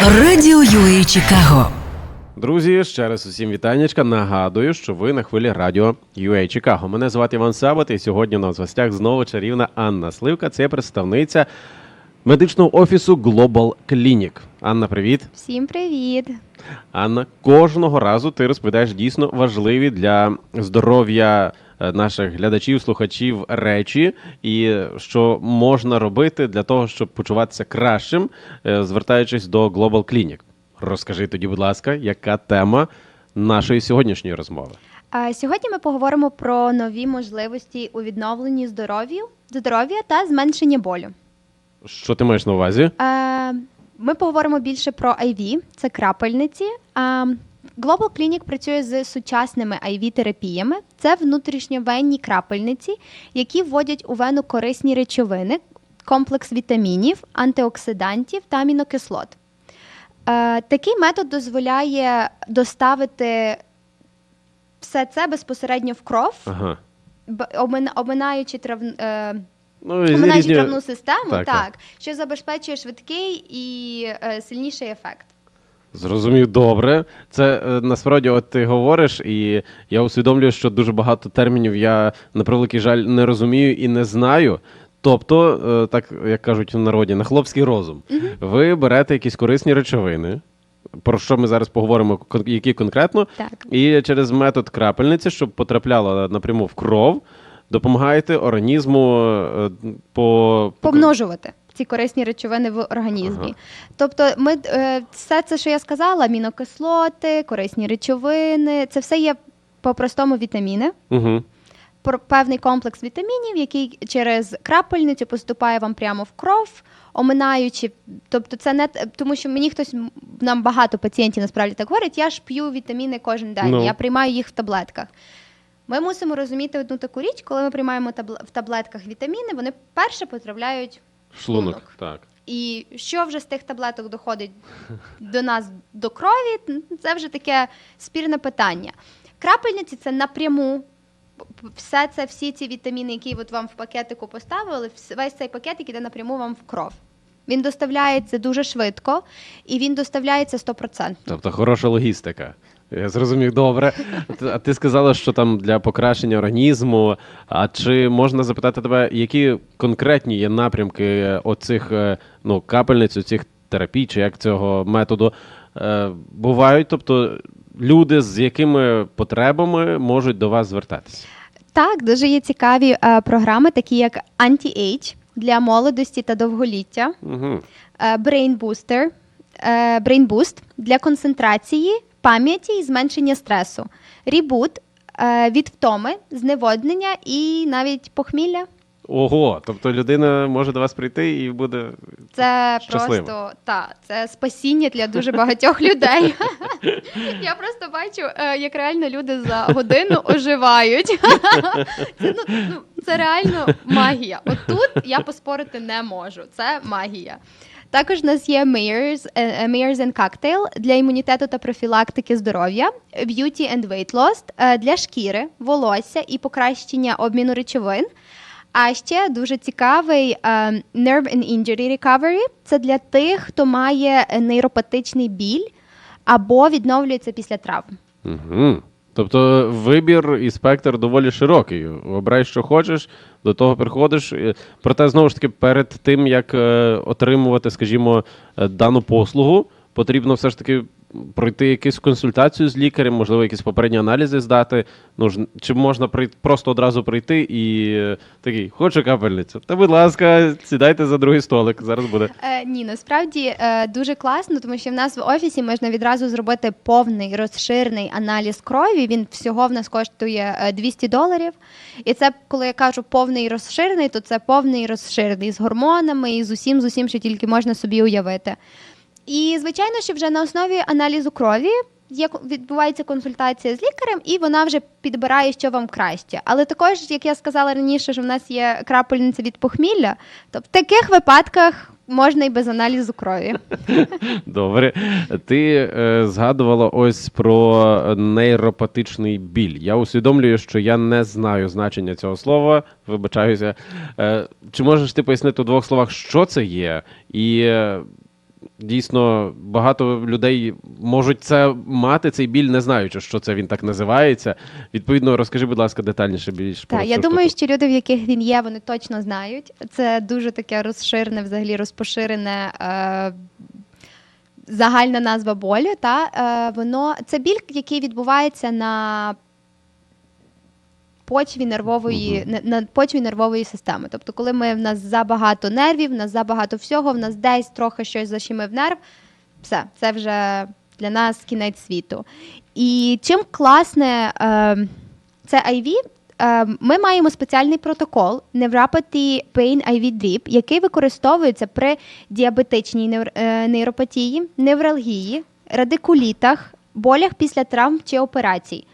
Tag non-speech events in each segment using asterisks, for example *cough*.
Радіо UA Чикаго. Друзі, ще раз усім вітаннячка. Нагадую, що ви на хвилі радіо UA Чикаго. Мене звати Іван Сабат, і сьогодні у нас в гостях знову чарівна Анна Сливка. Це представниця медичного офісу Global Clinic. Анна, привіт. Всім привіт! Анна, кожного разу ти розповідаєш дійсно важливі для здоров'я наших глядачів, слухачів речі, і що можна робити для того, щоб почуватися кращим, е, звертаючись до Global Clinic. Розкажи тоді, будь ласка, яка тема нашої сьогоднішньої розмови? Сьогодні ми поговоримо про нові можливості у відновленні здоров'я, здоров'я та зменшення болю. Що ти маєш на увазі? Е, Ми поговоримо більше про IV, це крапельниці. Global Clinic працює з сучасними IV-терапіями. Це внутрішньовенні крапельниці, які вводять у вену корисні речовини, комплекс вітамінів, антиоксидантів та амінокислот. Е, Такий метод дозволяє доставити все це безпосередньо в кров, Ага. обминаючи трав... е, Ну, різні- травну систему, Так, так, так. що забезпечує швидкий і е, сильніший ефект. Зрозумів добре. Це е, насправді, от ти говориш, і я усвідомлюю, що дуже багато термінів я на превеликий жаль не розумію і не знаю. Тобто, е, так як кажуть в народі, на хлопський розум. Ви берете якісь корисні речовини, про що ми зараз поговоримо, які конкретно, Так. і через метод крапельниці, щоб потрапляло напряму в кров, допомагаєте організму е, по Помножувати ці корисні речовини в організмі. Ага. Тобто, ми е, все це, що я сказала, амінокислоти, корисні речовини, це все є по-простому вітаміни. Угу. Певний комплекс вітамінів, який через крапельницю поступає вам прямо в кров, оминаючи. Тобто, це не тому, що мені хтось нам багато пацієнтів насправді так говорять. Я ж п'ю вітаміни кожен день, Ну. я приймаю їх в таблетках. Ми мусимо розуміти одну таку річ, коли ми приймаємо табл- в таблетках вітаміни, вони перше потрапляють Шлунок. Шлунок. Так. і що вже з тих таблеток доходить до нас до крові, це вже таке спірне питання. Крапельниці це напряму. Все це, всі ці вітаміни, які от вам в пакетику поставили, весь цей пакетик іде напряму вам в кров. Він доставляється дуже швидко і він доставляється 100%. Тобто хороша логістика. Я зрозумів добре. А ти сказала, що там для покращення організму. А чи можна запитати тебе, які конкретні є напрямки оцих е, ну, капельниць, оцих терапій, чи як цього методу е, бувають? Тобто люди з якими потребами можуть до вас звертатися? Так, дуже є цікаві е, програми, такі як Anti-Age для молодості та довголіття. Е, Brain Booster, е, Brain Boost для концентрації, пам'яті і зменшення стресу, Reboot е, від втоми, зневоднення і навіть похмілля. Ого, тобто людина може до вас прийти і буде. Це Щаслива. просто та це спасіння для дуже багатьох людей. *laughs* Я просто бачу, е, як реально люди за годину оживають. *laughs* Це, ну, ну, це реально магія. От тут я поспорити не можу. Це магія. Також у нас є Mayors, е, е, Mayors and Cocktail для імунітету та профілактики здоров'я, Beauty and Weight Loss е, для шкіри, волосся і покращення обміну речовин. А ще дуже цікавий Nerve and Injury Recovery. Це для тих, хто має нейропатичний біль або відновлюється після травм. Угу. Тобто вибір і спектр доволі широкий. Обирай, що хочеш, до того приходиш. Е, Проте, знову ж таки, перед тим, як е, отримувати, скажімо, е, дану послугу, потрібно все ж таки пройти якусь консультацію з лікарем, можливо, якісь попередні аналізи здати. Ну, ж- чи можна прий- просто одразу прийти і е, такий, хочу капельницю. Та, будь ласка, сідайте за другий столик, зараз буде. Е, ні, насправді е, дуже класно, тому що в нас в офісі можна відразу зробити повний розширений аналіз крові. Він всього в нас коштує е, 200 доларів. І це, коли я кажу повний розширений, то це повний розширений з гормонами і з усім, з усім, що тільки можна собі уявити. І звичайно, що вже на основі аналізу крові є відбувається консультація з лікарем, і вона вже підбирає, що вам краще. Але також, як я сказала раніше, що в нас є крапельниця від похмілля, то в таких випадках можна і без аналізу крові. *laughs* Добре. Ти е, згадувала ось про нейропатичний біль. Я усвідомлюю, що я не знаю значення цього слова. Вибачаюся. Е, чи можеш ти пояснити у двох словах, що це є? І е, дійсно багато людей можуть це мати, цей біль, не знаючи, що це він так називається. Відповідно, розкажи, будь ласка, детальніше більш про Так, я думаю, що люди, в яких він є, вони точно знають. Це дуже таке розширене, взагалі розпоширене. Е- Загальна назва болю, та е, воно це біль, який відбувається на почві нервової на, на почві нервової системи. Тобто, коли ми в нас забагато нервів, в нас забагато всього, в нас десь трохи щось защемив нерв, все, це вже для нас кінець світу. І чим класне е, це IV, е, ми маємо спеціальний протокол Neuropathy Pain IV Drip, який використовується при діабетичній невр- е, нейропатії, невралгії, радикулітах, болях після травм чи операцій.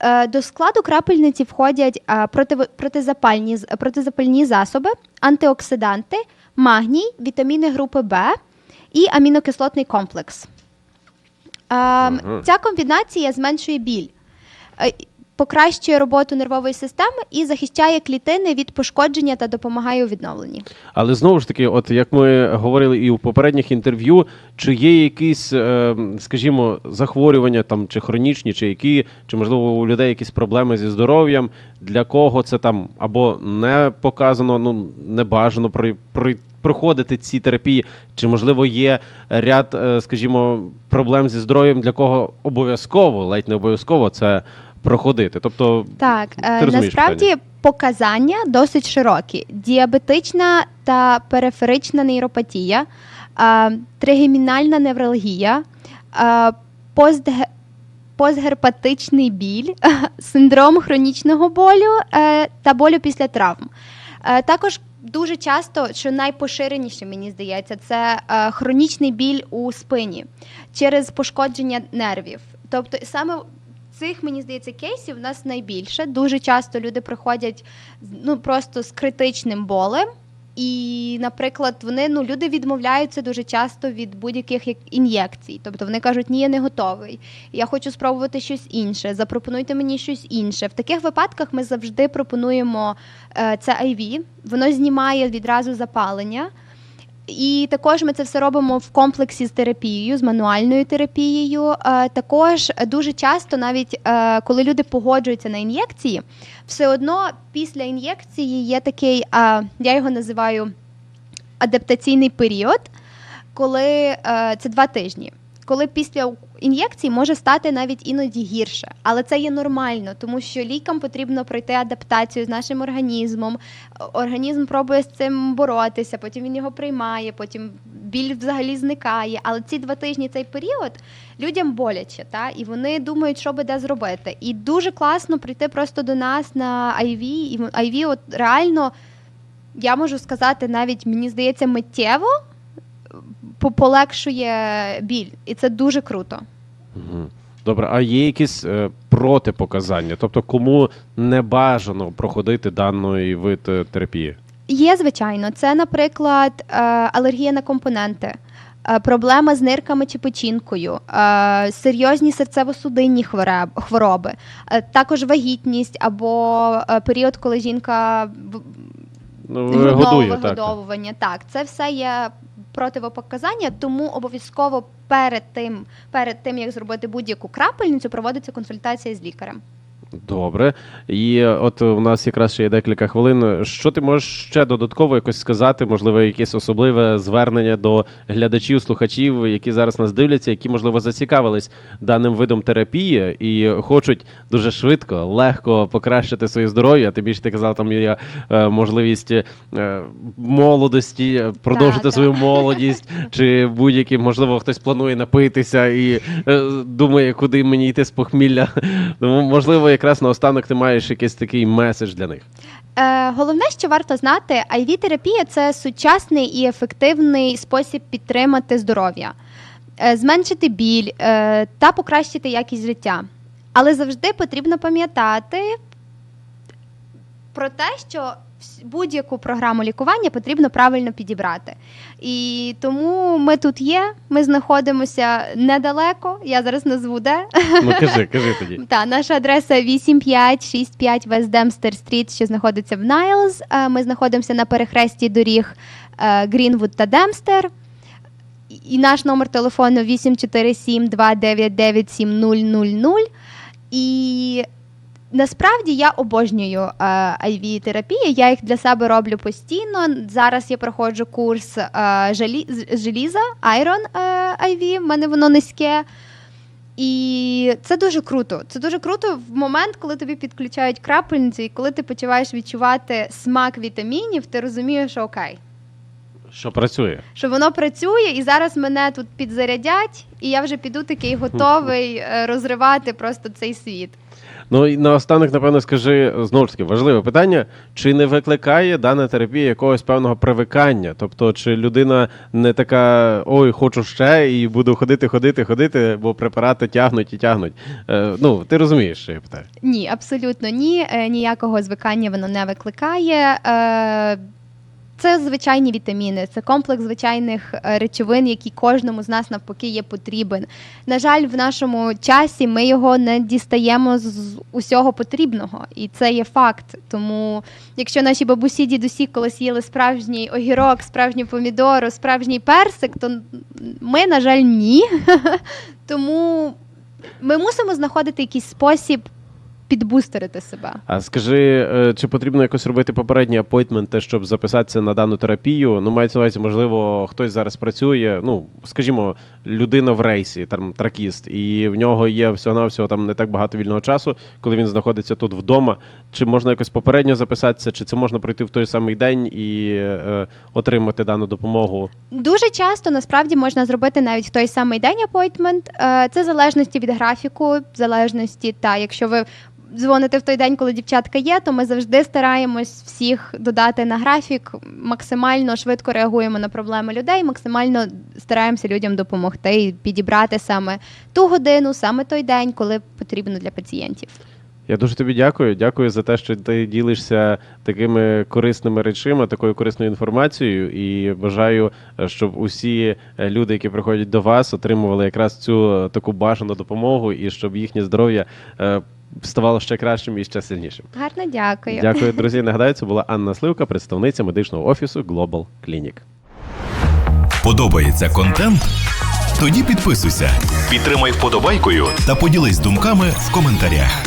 Е, До складу крапельниці входять е, протизапальні, протизапальні засоби, антиоксиданти, магній, вітаміни групи Б і амінокислотний комплекс. Ем, Ця комбінація зменшує біль, е, покращує роботу нервової системи і захищає клітини від пошкодження та допомагає у відновленні. Але знову ж таки, от як ми говорили і у попередніх інтерв'ю, чи є якісь, е, скажімо, захворювання там чи хронічні, чи які, чи можливо у людей якісь проблеми зі здоров'ям, для кого це там або не показано, ну не бажано при, при, проходити ці терапії, чи можливо є ряд, е, скажімо, проблем зі здоров'ям, для кого обов'язково, ледь не обов'язково це проходити. Тобто, Так, е, Ти розумієш насправді показання досить широкі: діабетична та периферична нейропатія, е, тригемінальна невралгія, е, постге- постгерпатичний біль, *laughs* синдром хронічного болю е, та болю після травм. Е, Також дуже часто, що найпоширеніше, мені здається, це е, хронічний біль у спині через пошкодження нервів. Тобто саме цих, мені здається, кейсів у нас найбільше. Дуже часто люди приходять ну, просто з критичним болем. І, наприклад, вони ну люди відмовляються дуже часто від будь-яких як ін'єкцій. Тобто вони кажуть, ні, я не готовий. Я хочу спробувати щось інше. Запропонуйте мені щось інше. В таких випадках ми завжди пропонуємо е, це IV. Воно знімає відразу запалення. І також ми це все робимо в комплексі з терапією, з мануальною терапією. Е, Також дуже часто, навіть е, коли люди погоджуються на ін'єкції, все одно після ін'єкції є такий, я його називаю адаптаційний період, коли е, це два тижні. Коли після ін'єкції може стати навіть іноді гірше, але це є нормально, тому що лікам потрібно пройти адаптацію з нашим організмом. Організм пробує з цим боротися, потім він його приймає, потім біль взагалі зникає. Але ці два тижні цей період людям боляче, та і вони думають, що би де зробити. І дуже класно прийти просто до нас на IV, і IV от реально я можу сказати, навіть мені здається, миттєво полегшує біль, і це дуже круто. Мгм. Добре, а є якісь е, протипоказання? Тобто, кому не бажано проходити даний вид е, терапії? Є, звичайно, це, наприклад, е, алергія на компоненти, е, проблема з нирками чи печінкою, е, серйозні серцево-судинні хвороби, також вагітність або період, коли жінка Ну, годує, так, так. Так, це все є противопоказання, тому обов'язково перед тим, перед тим як зробити будь-яку крапельницю, проводиться консультація з лікарем. Добре. І е, от у нас якраз ще є декілька хвилин. Що ти можеш ще додатково якось сказати? Можливо, якесь особливе звернення до глядачів, слухачів, які зараз нас дивляться, які можливо зацікавились даним видом терапії і хочуть дуже швидко, легко покращити своє здоров'я. Ти більше ти казав, там є е, можливість е, молодості, продовжити Так, свою так. молодість, *laughs* чи будь-які, можливо, хтось планує напитися і думає, куди мені йти з похмілля. *laughs* Тому, можливо, якраз наостанок ти маєш якийсь такий меседж для них. Е, головне, що варто знати, iv терапія це сучасний і ефективний спосіб підтримати здоров'я, е, зменшити біль е, та покращити якість життя. Але завжди потрібно пам'ятати про те, що будь-яку програму лікування потрібно правильно підібрати. І тому ми тут є, ми знаходимося недалеко. Я зараз назву де. Ну кажи, кажи тоді. *laughs* Та наша адреса 8565 West Dempster Street, що знаходиться в Найлз. Е, Ми знаходимося на перехресті доріг е, Грінвуд та Демстер. і наш номер телефону 847-299-7000. І насправді я обожнюю е, iv терапії Я їх для себе роблю постійно. Зараз я проходжу курс е, жалі, желіза Iron е, IV, в мене воно низьке. І це дуже круто. Це дуже круто в момент, коли тобі підключають крапельницю, і коли ти почуваєш відчувати смак вітамінів, ти розумієш, що окей, Що працює? що воно працює, і зараз мене тут підзарядять, і я вже піду такий готовий е, розривати просто цей світ. Ну і наостанок, напевно, скажи знову ж таки важливе питання: чи не викликає дана терапія якогось певного привикання? Тобто, чи людина не така ой, хочу ще, і буду ходити, ходити, ходити, бо препарати тягнуть і тягнуть. Е, ну, ти розумієш, що я питаю. Ні, абсолютно ні. Е, Ніякого звикання воно не викликає. Е, Це звичайні вітаміни, це комплекс звичайних е, речовин, які кожному з нас навпаки є потрібен. На жаль, в нашому часі ми його не дістаємо з усього потрібного, і це є факт. Тому, якщо наші бабусі, дідусі колись їли справжній огірок, справжню помідору, справжній персик, то ми, на жаль, ні. *laughs* Тому ми мусимо знаходити якийсь спосіб підбустерити себе. А скажи, е, чи потрібно якось робити попередній апойтмент, щоб записатися на дану терапію? Ну, мається на увазі, можливо, хтось зараз працює. Ну, скажімо, людина в рейсі, там тракіст, і в нього є всього-навсього там не так багато вільного часу, коли він знаходиться тут вдома. Чи можна якось попередньо записатися, чи це можна пройти в той самий день і е, отримати дану допомогу? Дуже часто насправді можна зробити навіть в той самий день апойтмент. Е, Це в залежності від графіку, в залежності та якщо ви. Дзвоните в той день, коли дівчатка є, то ми завжди стараємось всіх додати на графік, максимально швидко реагуємо на проблеми людей, максимально стараємося людям допомогти і підібрати саме ту годину, саме той день, коли потрібно для пацієнтів. Я дуже тобі дякую. Дякую за те, що ти ділишся такими корисними речима, такою корисною інформацією. І бажаю, щоб усі люди, які приходять до вас, отримували якраз цю таку бажану допомогу, і щоб їхнє здоров'я е, ставало ще кращим і ще сильнішим. Гарно дякую. Дякую, *laughs* друзі. Нагадаю, це була Анна Сливка, представниця медичного офісу Global Clinic. Подобається контент? Тоді підписуйся, підтримай вподобайкою та поділись думками в коментарях.